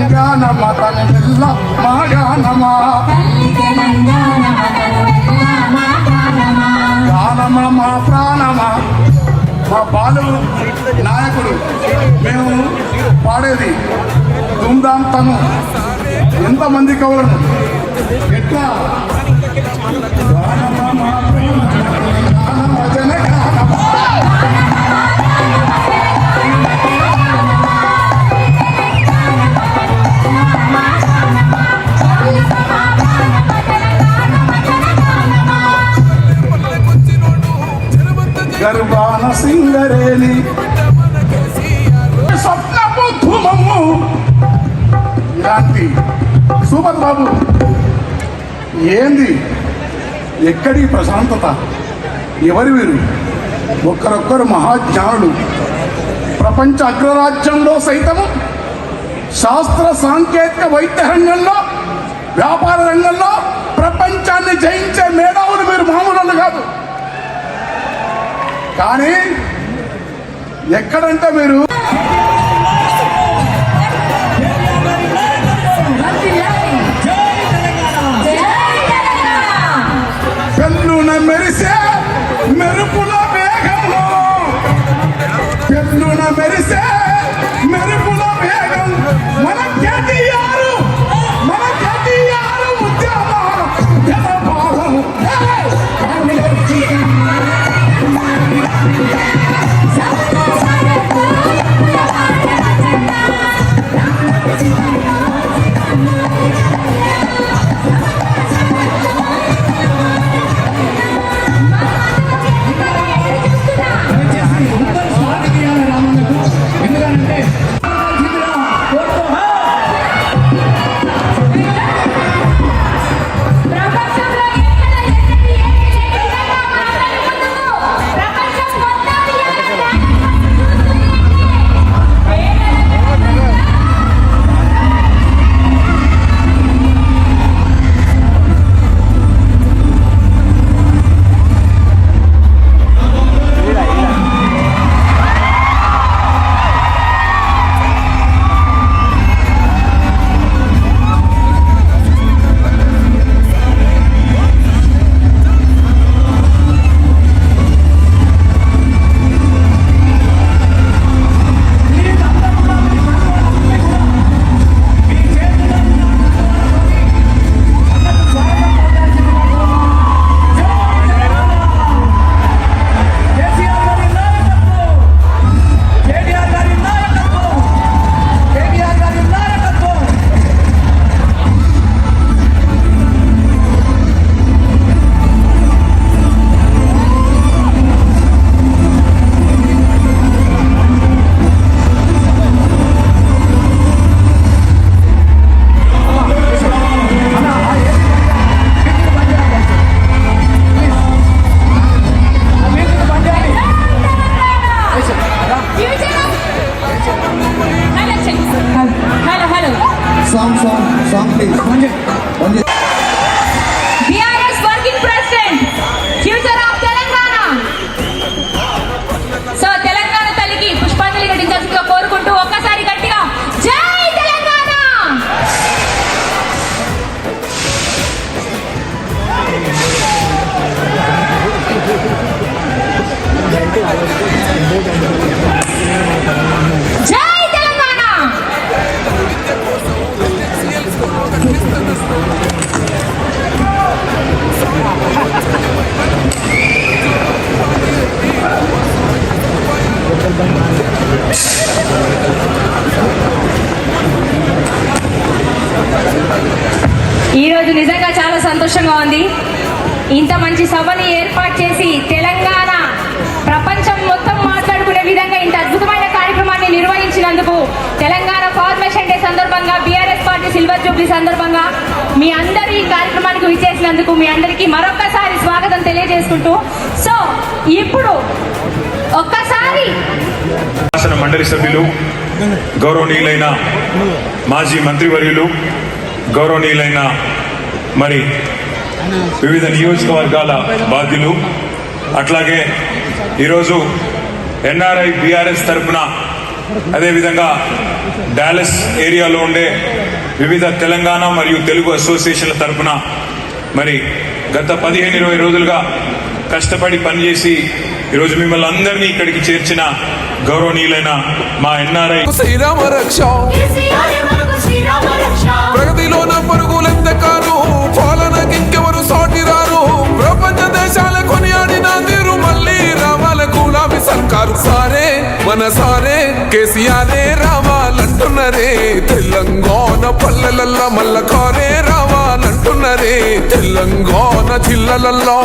మంగానమ్మ తను వెళ్ళ మాగానమ్మ గానమ్మ మా ప్రాణమ్మ మా బాలు నాయకుడు మేము పాడేది దుమ్దాంతను ఎంతమంది కవులను? ఎట్లా? ధూమము ఇలాంటి సూపర్ బాబు. ఏంది? ఎక్కడి ప్రశాంతత? ఎవరు వీరు? ఒక్కరొక్కరు మహాజ్ఞానులు. ప్రపంచ అగ్రరాజ్యంలో సైతము శాస్త్ర సాంకేతిక వైద్య రంగంలో వ్యాపార రంగంలో ప్రపంచాన్ని జయించే మేధావులు మీరు మామూలు కాదు. కానీ ఎక్కడంటే మీరు ఈరోజు నిజంగా చాలా సంతోషంగా ఉంది. ఇంత మంచి సభని ఏర్పాటు చేసి తెలంగాణ ప్రపంచం మొత్తం మాట్లాడుకునే విధంగా ఇంత అద్భుతమైన కార్యక్రమాన్ని నిర్వహించినందుకు తెలంగాణ ఫార్మేషన్ డే సందర్భంగా బీఆర్ఎస్ పార్టీ సిల్వర్ జూబ్లీ సందర్భంగా మీ అందరి ఈ కార్యక్రమానికి విచ్చేసినందుకు మీ అందరికీ మరొకసారి స్వాగతం తెలియజేసుకుంటూ. సో ఇప్పుడు ఒక్కసారి. శాసన మండలి సభ్యులు గౌరవనీయులైన మాజీ మంత్రివర్యులు గౌరవనీయులైన మరి వివిధ నియోజకవర్గాల బాధ్యులు అట్లాగే ఈరోజు ఎన్ఆర్ఐ బీఆర్ఎస్ తరఫున అదేవిధంగా డాలస్ ఏరియాలో ఉండే వివిధ తెలంగాణ మరియు తెలుగు అసోసియేషన్ల తరఫున మరి గత పదిహేను ఇరవై రోజులుగా కష్టపడి పనిచేసి ఈరోజు మిమ్మల్ని అందరినీ ఇక్కడికి చేర్చిన గౌరవనీయులైన మా ఎన్ఆర్ఐ శ్రీరామ రక్ష కేసీఆర్ మనకు శ్రీరామ రక్ష ప్రగతిలోన పరుగులెంతకారు పాలనకింకెవరు సాటిరారు. ప్రపంచ దేశాల కొనియాడిన తీరు మళ్ళీ రావాల గులాబీ సర్కారు. సారే మన సారే కేసీఆరే రావాలంటున్నరే. తెలంగాణ పల్లెలల్ల మల్ల కారే రావాలంటున్నరే. తెలంగాణ జిల్లలల్లో.